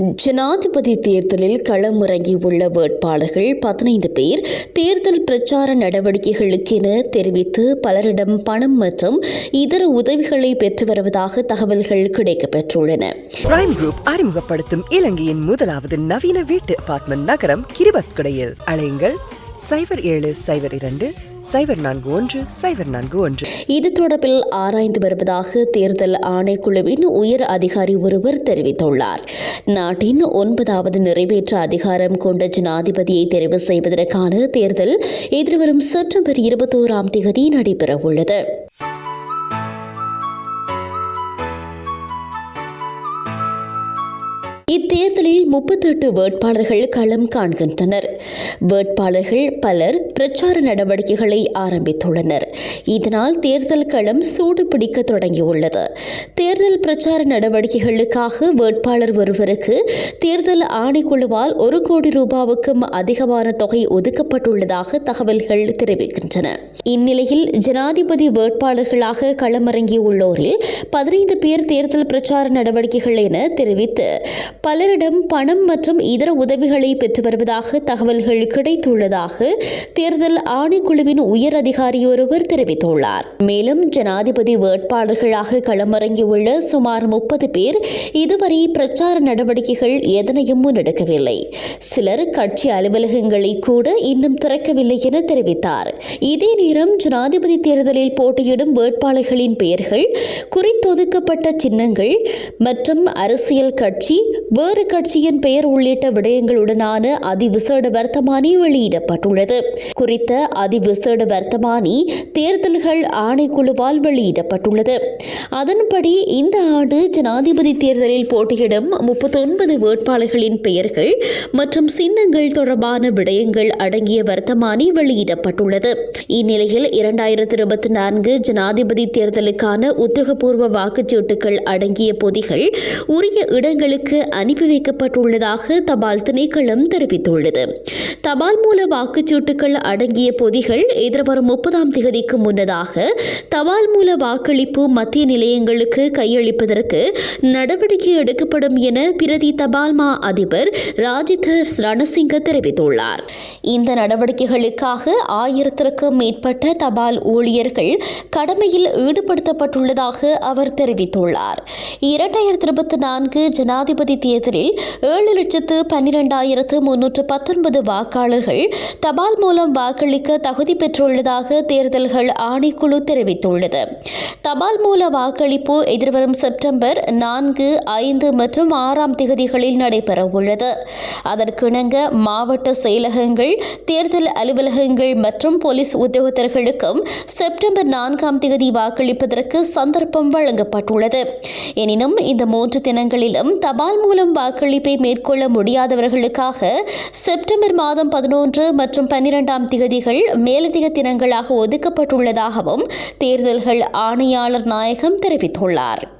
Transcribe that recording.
ஜனாதிபதி தேர்தலில் களமிறங்கியுள்ள வேட்பாளர்கள் பதினைந்து பேர் தேர்தல் பிரச்சார நடவடிக்கைகளுக்கென தெரிவித்து பலரிடம் பணம் மற்றும் இதர உதவிகளை பெற்று வருவதாக தகவல்கள் கிடைக்கப்பெற்றுள்ளன. பிரைம் குரூப் அறிமுகப்படுத்தும் இலங்கையின் முதலாவது நவீன வீட்டு அபார்ட்மெண்ட் நகரம் கிரிபத்குடையில். அலையுங்கள். சைபர் ஏழு சைபர் இரண்டு சைபர் நான்கு ஒன்று சைபர் நான்கு ஒன்று. இது தொடர்பில் ஆராய்ந்து வருவதாக தேர்தல் ஆணைக்குழுவின் உயர் அதிகாரி ஒருவர் தெரிவித்துள்ளார். நாட்டின் ஒன்பதாவது நிறைவேற்ற அதிகாரம் கொண்ட ஜனாதிபதியை தெரிவு செய்வதற்கான தேர்தல் எதிர்வரும் செப்டம்பர் இருபத்தோராம் தேதி நடைபெறவுள்ளது. இத்தேர்தலில் முப்பத்தெட்டு வேட்பாளர்கள் களம் காண்கின்றனர். வேட்பாளர்கள் பலர் பிரச்சார நடவடிக்கைகளை ஆரம்பித்துள்ளனர். இதனால் தேர்தல் களம் சூடு பிடிக்க தொடங்கியுள்ளது. தேர்தல் பிரச்சார நடவடிக்கைகளுக்காக வேட்பாளர் ஒருவருக்கு தேர்தல் ஆணைக்குழுவால் ஒரு கோடி ரூபாவுக்கும் அதிகமான தொகை ஒதுக்கப்பட்டுள்ளதாக தகவல்கள் தெரிவிக்கின்றன. இந்நிலையில் ஜனாதிபதி வேட்பாளர்களாக களமிறங்கியுள்ளோரில் பதினைந்து பேர் தேர்தல் பிரச்சார நடவடிக்கைகள் என தெரிவித்து பலரிடம் பணம் மற்றும் இதர உதவிகளை பெற்று வருவதாக தகவல்கள் கிடைத்துள்ளதாக தேர்தல் ஆணைக்குழுவின் உயர் அதிகாரி ஒருவர் தெரிவித்துள்ளார். மேலும் ஜனாதிபதி வேட்பாளர்களாக களமிறங்கியுள்ள சுமார் முப்பது பேர் இதுவரை பிரச்சார நடவடிக்கைகள் எதனையும் முன்னெடுக்கவில்லை. சிலர் கட்சி அலுவலகங்களை கூட இன்னும் திறக்கவில்லை என தெரிவித்தார். இதே நேரம் ஜனாதிபதி தேர்தலில் போட்டியிடும் வேட்பாளர்களின் பெயர்கள் குறித்தொதுக்கப்பட்ட சின்னங்கள் மற்றும் அரசியல் கட்சி வேறு கட்சியின் பெயர் உள்ளிட்ட விடயங்களுடனான அதிவிசேட வர்த்தமானி வெளியிடப்பட்டுள்ளது. குறித்த அதிவிசேட வர்த்தமானி தேர்தல்கள் ஆணைக்குழுவால் வெளியிடப்பட்டுள்ளது. அதன்படி இந்த ஆண்டு ஜனாதிபதி தேர்தலில் போட்டியிடும் முப்பத்தொன்பது வேட்பாளர்களின் பெயர்கள் மற்றும் சின்னங்கள் தொடர்பான விடயங்கள் அடங்கிய வர்த்தமானி வெளியிடப்பட்டுள்ளது. இந்நிலையில் இரண்டாயிரத்தி இருபத்தி நான்கு ஜனாதிபதி தேர்தலுக்கான உத்தியோகபூர்வ வாக்குச்சீட்டுகள் அடங்கிய பொதிகள் உரிய இடங்களுக்கு அனுப்பி வைக்கப்பட்டுள்ளதாக தபால் திணைக்களம் தெரிவித்துள்ளது. தபால் மூல வாக்குச்சீட்டுகள் அடங்கிய பொதிகள் எதிர்வரும் முப்பதாம் தேதிக்கு முன்னதாக தபால் மூல வாக்களிப்பு மத்திய நிலையங்களுக்கு கையளிப்பதற்கு நடவடிக்கை எடுக்கப்படும் என பிரதி தபால் மா அதிபர் ராஜிதர் ரணசிங்க தெரிவித்துள்ளார். இந்த நடவடிக்கைகளுக்காக ஆயிரத்திற்கும் மேற்பட்ட தபால் ஊழியர்கள் கடமையில் ஈடுபடுத்தப்பட்டுள்ளதாக அவர் தெரிவித்துள்ளார். இரண்டாயிரத்தி இருபத்தி நான்கு ஜனாதிபதி தேர்தலில் ஏழு லட்சத்து பன்னிரெண்டாயிரத்து முன்னூற்று பத்தொன்பது வாக்காளர்கள் தபால் மூலம் வாக்களிக்க தகுதி பெற்றுள்ளதாக தேர்தல்கள் ஆணைக்குழு தெரிவித்துள்ளது. தபால் மூல வாக்களிப்பு எதிர்வரும் செப்டம்பர் நான்கு ஐந்து மற்றும் ஆறாம் திகதிகளில் நடைபெறவுள்ளது. அதற்கிணங்க மாவட்ட செயலகங்கள் தேர்தல் அலுவலகங்கள் மற்றும் போலீஸ் உத்தியோகத்தர்களுக்கும் செப்டம்பர் நான்காம் தேதி வாக்களிப்பதற்கு சந்தர்ப்பம் வழங்கப்பட்டுள்ளது. எனினும் இந்த மூன்று தினங்களிலும் தபால் மூலம் வாக்களிப்பை மேற்கொள்ள முடியாதவர்களுக்காக செப்டம்பர் மாதம் பதினொன்று மற்றும் பன்னிரெண்டாம் திகதிகள் மேலதிக தினங்களாக ஒதுக்கப்பட்டுள்ளதாகவும் தேர்தல்கள் ஆணையாளர் நாயகம் தெரிவித்துள்ளார்.